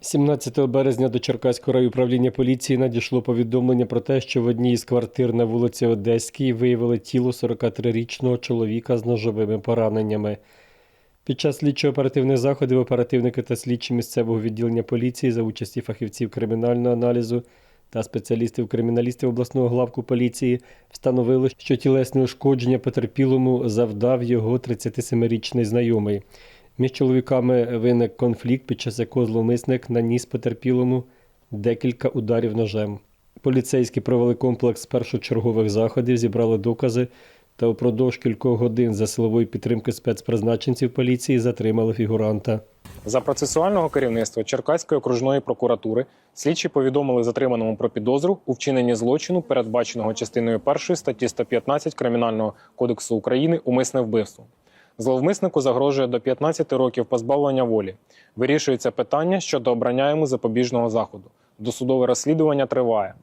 17 березня до Черкаського райуправління поліції надійшло повідомлення про те, що в одній із квартир на вулиці Одеській виявили тіло 43-річного чоловіка з ножовими пораненнями. Під час слідчо-оперативних заходів оперативники та слідчі місцевого відділення поліції за участі фахівців кримінального аналізу та спеціалістів-криміналістів обласного главку поліції встановили, що тілесне ушкодження потерпілому завдав його 37-річний знайомий. Між чоловіками виник конфлікт, під час якого зловмисник наніс потерпілому декілька ударів ножем. Поліцейські провели комплекс першочергових заходів, зібрали докази та упродовж кількох годин за силової підтримки спецпризначенців поліції затримали фігуранта. За процесуального керівництва Черкаської окружної прокуратури слідчі повідомили затриманому про підозру у вчиненні злочину, передбаченого частиною 1 статті 115 Кримінального кодексу України умисне вбивство. Зловмиснику загрожує до 15 років позбавлення волі. Вирішується питання щодо обрання йому запобіжного заходу. Досудове розслідування триває.